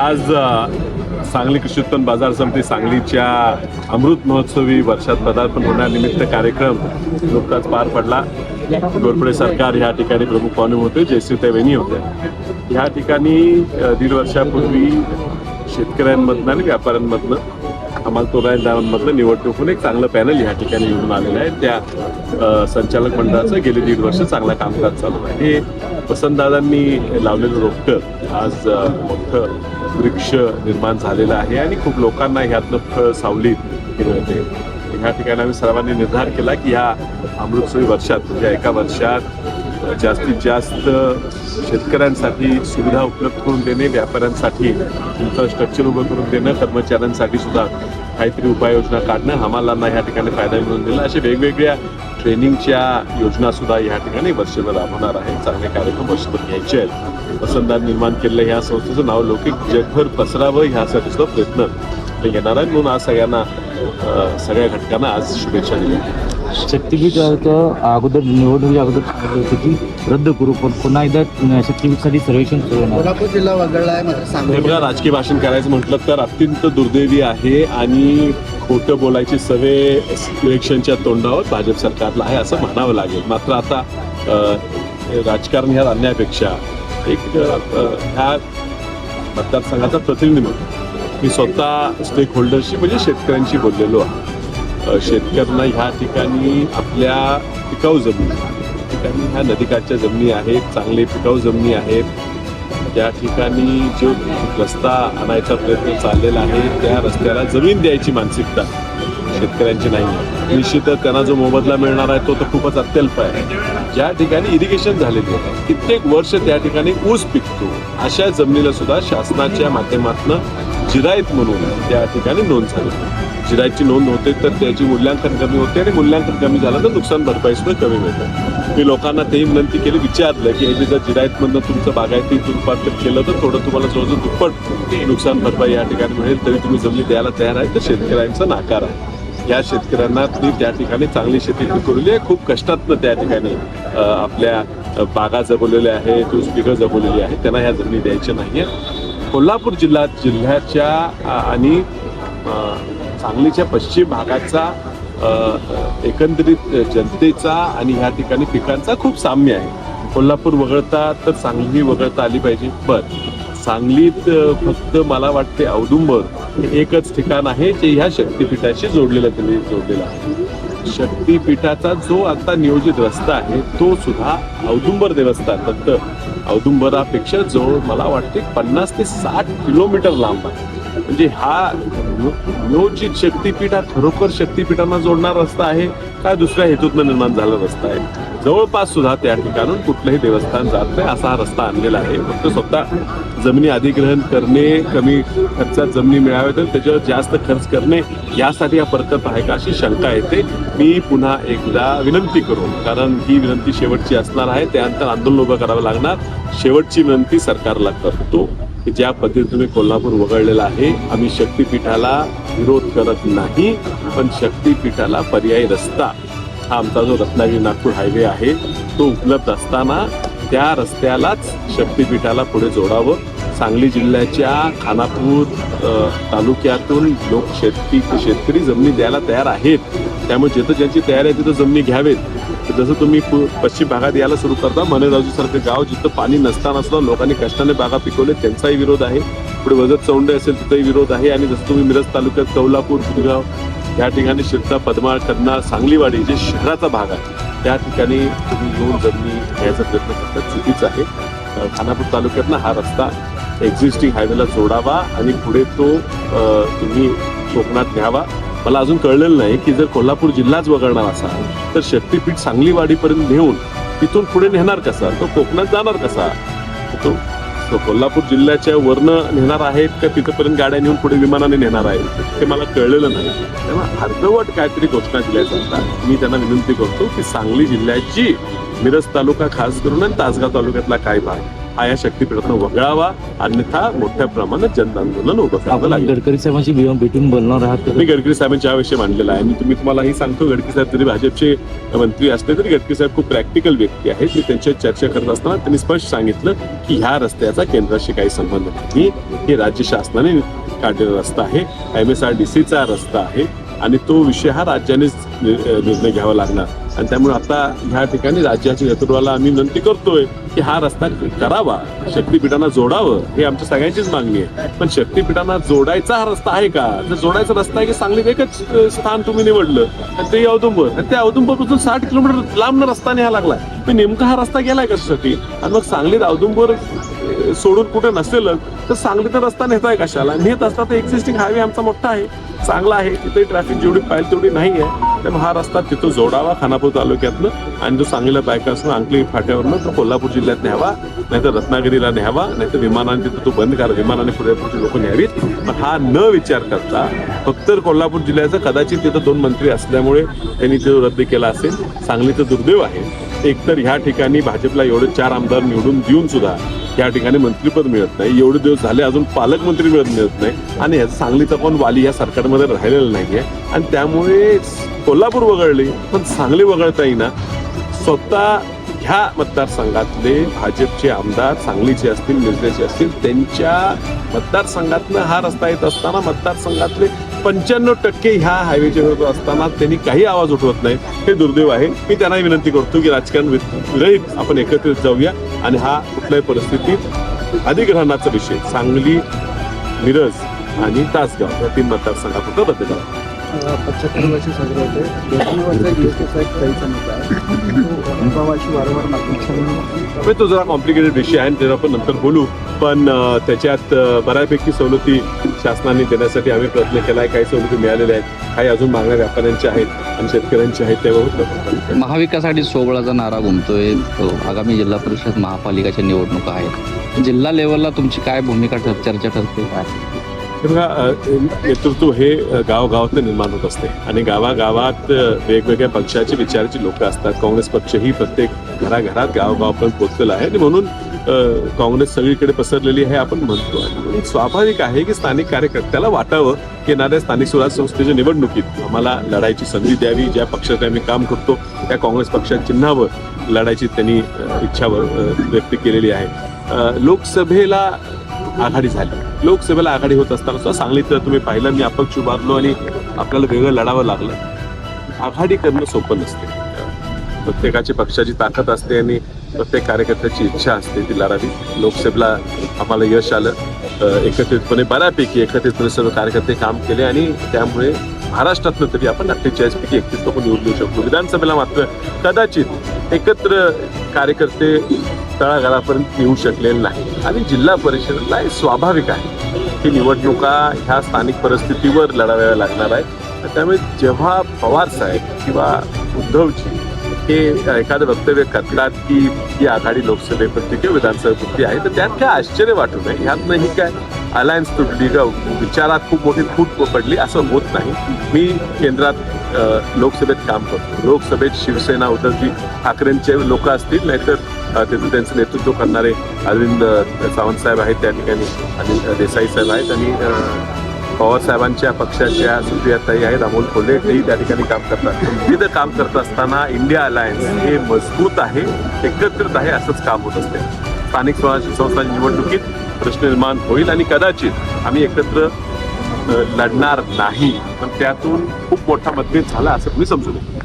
आज सांगली कृषी उत्पन्न बाजार समिती सांगलीच्या अमृत महोत्सवी वर्षात पदार्पण होण्यानिमित्त कार्यक्रम नुकताच पार पडला. गोरपडे सरकार ह्या ठिकाणी प्रमुख पाहुणे होते जयश्रीताई वेणी होत्या. ह्या ठिकाणी दीड वर्षापूर्वी शेतकऱ्यांमधनं आणि व्यापाऱ्यांमधनं आम्हाला तोरायमधलं निवडणूक होऊन एक चांगलं पॅनल ह्या ठिकाणी निवडून आलेलं आहे. त्या संचालक मंडळाचं गेली दीड वर्ष चांगलं कामकाज चालू आहे. हे वसंतदादांनी लावलेलं रोपटं आज मोठं वृक्ष निर्माण झालेलं आहे आणि खूप लोकांना ह्यातनं फळ सावलीत मिळते. ह्या ठिकाणी आम्ही सर्वांनी निर्धार केला की ह्या अमृतसरी वर्षात म्हणजे एका वर्षात जास्तीत जास्त शेतकऱ्यांसाठी सुविधा उपलब्ध करून देणे व्यापाऱ्यांसाठी इन्फ्रास्ट्रक्चर उभं करून देणं कर्मचाऱ्यांसाठी सुद्धा काहीतरी उपाययोजना काढणं हमालांना ह्या ठिकाणी फायदा मिळून देणं अशा वेगवेगळ्या ट्रेनिंगच्या योजना सुद्धा या ठिकाणी वर्षभर राबवणार आहे चांगले कार्यक्रम वर्षभर घ्यायचे आहेत. वसंतदार निर्माण केलेलं ह्या संस्थेचं नाव लौकिक जगभर पसरावं ह्यासाठी सुद्धा प्रयत्न आपले घेणार आहे म्हणून आज सगळ्यांना सगळ्या घटकांना आज शुभेच्छा दिल्या. शक्तीपीठाचं अगोदर निवडणुकीच्या अगोदर सांगितलं होतं की रद्द करू पण पुन्हा एकदा शक्तीपीठसाठी सर्वेक्षण सुरू होणार. कोल्हापूर जिल्हा वगळला आहे राजकीय भाषण करायचं म्हटलं तर अत्यंत दुर्दैवी आहे आणि खोटं बोलायची सवय इलेक्शनच्या तोंडावर भाजप सरकारला आहे असं म्हणावं लागेल. मात्र आता राजकारण ह्या आणण्यापेक्षा एक ह्या मतदारसंघाचा प्रतिनिधी म्हणून मी स्वतः स्टेक होल्डरशी म्हणजे शेतकऱ्यांशी बोललेलो आहे. शेतकऱ्यांना ह्या ठिकाणी आपल्या पिकाऊ जमिनी ठिकाणी ह्या नदीकाठच्या जमिनी आहेत चांगले पिकाऊ जमिनी आहेत. त्या ठिकाणी जो रस्ता आणायचा प्रयत्न चाललेला आहे त्या रस्त्याला जमीन द्यायची मानसिकता शेतकऱ्यांची नाही आहे. निश्चितच त्यांना जो मोबदला मिळणार आहे तो तर खूपच अत्यल्प आहे. ज्या ठिकाणी इरिगेशन झालेले आहे कित्येक वर्ष त्या ठिकाणी ऊस पिकतो अशा जमिनीला सुद्धा शासनाच्या माध्यमातून जिरायत म्हणून त्या ठिकाणी नोंद झाली. जिरायतची नोंद होते तर त्याची मूल्यांकन कमी होते आणि मूल्यांकन कमी झालं तर नुकसान भरपाई सुद्धा कमी मिळतं. मी लोकांना तेही विनंती केली विचारलं की हे जर जिरायतमधनं तुमचं बागायतीत रूपांतर केलं तर थोडं तुम्हाला जवळजवळ दुप्पट नुकसान भरपाई या ठिकाणी मिळेल तरी तुम्ही जमिनी द्यायला तयार आहे तर शेतकऱ्यांचा नाकार आहे. या शेतकऱ्यांना तुम्ही त्या ठिकाणी चांगली शेती पिकवलेली आहे. खूप कष्टातनं त्या ठिकाणी आपल्या बागा जगवलेल्या आहेत ऊस पिकं जगवलेली आहे त्यांना ह्या जमिनी द्यायच्या नाही आहेत कोल्हापूर जिल्ह्यात जिल्ह्याच्या आणि सांगलीच्या पश्चिम भागाचा एकंदरीत जनतेचा आणि ह्या ठिकाणी पिकांचा खूप साम्य आहे. कोल्हापूर वगळता तर सांगली वगळता आली पाहिजे. पण सांगलीत फक्त मला वाटते औदुंबर हे एकच ठिकाण आहे जे ह्या शक्तीपीठाशी जोडलेलं त्यांनी जोडलेलं आहे. शक्तीपीठाचा जो आता नियोजित रस्ता आहे तो सुद्धा औदुंबर देवस्थान फक्त औदुंबरापेक्षा जवळ मला वाटते पन्नास ते साठ किलोमीटर लांब आहे. म्हणजे हा नियो- नियोजित शक्तीपीठ हा खरोखर शक्तीपीठांना जोडणारा रस्ता आहे काय दुसऱ्या हेतूतनं निर्माण झाला रस्ता आहे? जवळपास सुद्धा त्या ठिकाणून कुठलंही देवस्थान जात नाही असा हा रस्ता आणलेला आहे. फक्त स्वतः जमिनी अधिग्रहण करणे कमी खर्चात जमिनी मिळाव्या तर त्याच्यावर जास्त खर्च करणे यासाठी हा प्रकल्प आहे का अशी शंका येते. मी पुन्हा एकदा विनंती करू कारण ही विनंती शेवटची असणार आहे. त्यानंतर आंदोलन उभं करावं लागणार. शेवटची विनंती सरकारला करतो. की ज्या पद्धतीने तुम्ही कोल्हापूर वगळलेला आहे आम्ही शक्तीपीठाला विरोध करत नाही पण शक्तीपीठाला पर्यायी रस्ता हा आमचा जो रत्नागिरी नागपूर हायवे आहे तो उपलब्ध असताना त्या रस्त्यालाच शक्तीपीठाला पुढे जोडावं. सांगली जिल्ह्याच्या खानापूर तालुक्यातून लोक शेतकी शेतकरी जमिनी द्यायला तयार आहेत. त्यामुळे जिथं ज्यांची तयारी आहे तिथं जमिनी घ्यावेत. जसं तुम्ही पु- पश्चिम भागात यायला सुरू करता मनेराजूसारखं गाव जिथं पाणी नसताना सुद्धा लोकांनी कष्टाने बागा पिकवले त्यांचाही विरोध आहे. पुढे वजत चौंडे असेल तिथंही विरोध आहे. आणि जसं तुम्ही मिरज तालुक्यात कौलापूर बुधगाव या ठिकाणी शिरता पदमाळ करनाळ सांगलीवाडी जे शहराचा भाग आहे त्या ठिकाणी तुम्ही येऊन जमिनी घ्यायचा प्रयत्न करतात चुकीचं आहे. खानापूर तालुक्यातनं हा रस्ता एक्झिस्टिंग हायवेला जोडावा आणि पुढे तो तुम्ही कोकणात घ्यावा मला अजून कळलेलं नाही की जर कोल्हापूर जिल्हाच वगळणार असाल तर शक्तीपीठ सांगलीवाडीपर्यंत नेऊन तिथून पुढे नेणार कसा? तो कोकणात जाणार कसा? तो तो कोल्हापूर जिल्ह्याच्या वरनं नेणार आहेत का तिथपर्यंत गाड्या नेऊन पुढे विमानाने नेणार आहेत? ते मला कळलेलं नाही. तेव्हा अर्धवट काहीतरी घोषणा दिल्या जातात. मी त्यांना विनंती करतो की सांगली जिल्ह्याची मिरज तालुका खास करून आणि तासगाव तालुक्यातला काय भाग हा या शक्तीपीठातून वगळावा अन्यथा मोठ्या प्रमाणात जनआंदोलन उभं करावं आपण लागेल. गडकरी साहेबांशी भेटून भेटून बोलणार आहात. मी गडकरी साहेबांच्या विषयी मांडलेला आहे. आणि तुम्ही तुम्हालाही सांगतो गडकरी साहेब जरी भाजपचे मंत्री असले तरी गडकरी साहेब खूप प्रॅक्टिकल व्यक्ती आहेत. मी त्यांच्या चर्चा करत असताना त्यांनी स्पष्ट सांगितलं की ह्या रस्त्याचा केंद्राशी काही संबंध नाही. हे राज्य शासनाने काढलेला रस्ता आहे. एम एस आर डी सीचा रस्ता आहे आणि तो विषय हा राज्यानेच नि- निर्णय घ्यावा लागणार. आणि त्यामुळे आता ह्या ठिकाणी राज्याच्या नेतृत्वाला आम्ही विनंती करतोय की हा रस्ता करावा शक्तीपीठांना जोडावं हे आमच्या सगळ्यांचीच मागणी आहे. पण शक्तीपीठांना जोडायचा हा रस्ता आहे का? जर जोडायचा रस्ता आहे की सांगलीत एकच स्थान तुम्ही निवडलं आणि ते औदुंबर आणि त्या औदुंबरपासून साठ किलोमीटर लांब रस्ता न्यायला लागला. मी नेमका हा रस्ता गेलाय कशासाठी? आणि मग सांगलीत औदुंबर सोडून कुठे नसेल तर सांगलीत रस्ता नेताय कशाला? नेत असता तर एक्झिस्टिंग हायवे आमचा मोठा आहे चांगला आहे तिथे ट्रॅफिक जेवढी पाहिजे तेवढी नाही आहे तर हा रस्ता तिथं जोडावा खानापूर तालुक्यातनं आणि जो सांगलीला बायकासनं अंकली फाट्यावरनं तो कोल्हापूर जिल्ह्यात न्यावा नाहीतर रत्नागिरीला न्यावा नाहीतर विमानाने तिथं तो बंद करा विमानाने कोल्हापूरची लोक न्यावीत. पण हा न विचार करता फक्त कोल्हापूर जिल्ह्याचं कदाचित तिथं दोन मंत्री असल्यामुळे त्यांनी तो रद्द केला असेल. सांगलीचं दुर्दैव आहे. एकतर ह्या ठिकाणी भाजपला एवढे चार आमदार निवडून देऊन सुद्धा या ठिकाणी मंत्रीपद मिळत नाही. एवढे दिवस झाले अजून पालकमंत्री मिळत मिळत नाही. आणि ह्याचं सांगलीचा पण वाली या सरकारमध्ये राहिलेला आहे आणि त्यामुळे कोल्हापूर वगळले पण सांगली वगळता येईना. स्वतः ह्या मतदारसंघातले भाजपचे आमदार सांगलीचे असतील मिरजेचे असतील त्यांच्या मतदारसंघातनं हा रस्ता येत असताना मतदारसंघातले पंच्याण्णव टक्के ह्या हायवेच्या होत असताना त्यांनी काही आवाज उठवत नाही. हे दुर्दैव आहे. मी त्यांना विनंती करतो की राजकारण विरहित आपण एकत्रित जाऊया आणि हा कुठल्याही परिस्थितीत अधिग्रहणाचा विषय सांगली मिरज आणि तासगाव या तीन मतदारसंघापुरता बदल पंच्याहत्तर वर्ष साजरे होते. दोन्ही वर्ष जीएसटीचा एक काहीचा मुद्दा आहे. अनुभवाशी वारंवार मागणी पण तो जरा कॉम्प्लिकेटेड विषय आहे आणि त्याला आपण नंतर बोलू. पण त्याच्यात बऱ्यापैकी सवलती शासनाने देण्यासाठी आम्ही प्रयत्न केला आहे काही सवलती मिळालेल्या आहेत. काही अजून मागण्या व्यापाऱ्यांच्या आहेत आणि शेतकऱ्यांच्या आहेत त्याबाबत. महाविकासाठी सोबळाचा नारा घुमतोय तो. आगामी जिल्हा परिषद महापालिकाच्या निवडणुका आहेत. जिल्हा लेवलला तुमची काय भूमिका ठर चर्चा ठरते? काय बघा नेतृत्व हे गावगावात निर्माण होत असते. आणि गावागावात वेगवेगळ्या पक्षाचे विचाराची लोक असतात. काँग्रेस पक्ष ही प्रत्येक घराघरात गावगावापर्यंत पोचलेला आहे. आणि म्हणून काँग्रेस सगळीकडे पसरलेली आहे आपण म्हणतो. आणि म्हणून स्वाभाविक आहे की स्थानिक कार्यकर्त्याला वाटावं की येणाऱ्या स्थानिक स्वराज्य संस्थेच्या निवडणुकीत आम्हाला लढायची संधी द्यावी. ज्या पक्षात आम्ही काम करतो त्या काँग्रेस पक्षाच्या चिन्हावर लढायची त्यांनी इच्छा व्यक्त केलेली आहे. लोकसभेला आघाडी झाली. लोकसभेला आघाडी होत असताना सुद्धा सांगलीत तुम्ही पाहिलं मी अपक्ष उभारलो आणि आपल्याला वेगळं लढावं लागलं. आघाडी करणं सोपं नसते. प्रत्येकाची पक्षाची ताकद असते आणि प्रत्येक कार्यकर्त्याची इच्छा असते ती लढावी. लोकसभेला आम्हाला यश आलं. एकत्रितपणे बऱ्यापैकी एकत्रितपणे सर्व कार्यकर्ते काम केले आणि त्यामुळे महाराष्ट्रातलं तरी आपण अठ्ठेचाळीस पैकी एकतीस लोक निवडून येऊ शकतो. विधानसभेला मात्र कदाचित एकत्र कार्यकर्ते तळागाळापर्यंत येऊ शकलेले नाही. आणि जिल्हा परिषदेला हे स्वाभाविक आहे की निवडणुका ह्या स्थानिक परिस्थितीवर लढाव्या लागणार आहे त्यामुळे जेव्हा पवार साहेब किंवा उद्धवजी हे एखादं वक्तव्य करतात की ही आघाडी लोकसभेपुरती किंवा विधानसभेपुरती आहे तर त्यात काय आश्चर्य वाटू नये? ह्यात ही काय अलायन्स तुटली का विचारात खूप मोठी फूट पडली असं होत नाही. मी केंद्रात लोकसभेत काम करतो. लोकसभेत शिवसेना उद्धवजी ठाकरेंचे लोक असतील नाहीतर अ, तिथं त्यांचं नेतृत्व करणारे अरविंद सावंत साहेब आहेत त्या ठिकाणी आणि देसाई साहेब आहेत आणि पवारसाहेबांच्या पक्षाच्या सुप्रियाताई आहेत अमोल कोल्हे तेही त्या ठिकाणी काम करतात. तिथं काम करत असताना इंडिया अलायन्स हे मजबूत आहे एकत्रित आहे असंच काम होत असते. स्थानिक स्वराज्य संस्थांच्या निवडणुकीत प्रश्न निर्माण होईल आणि कदाचित आम्ही एकत्र लढणार नाही. पण त्यातून खूप मोठा मतभेद झाला असं तुम्ही समजू नये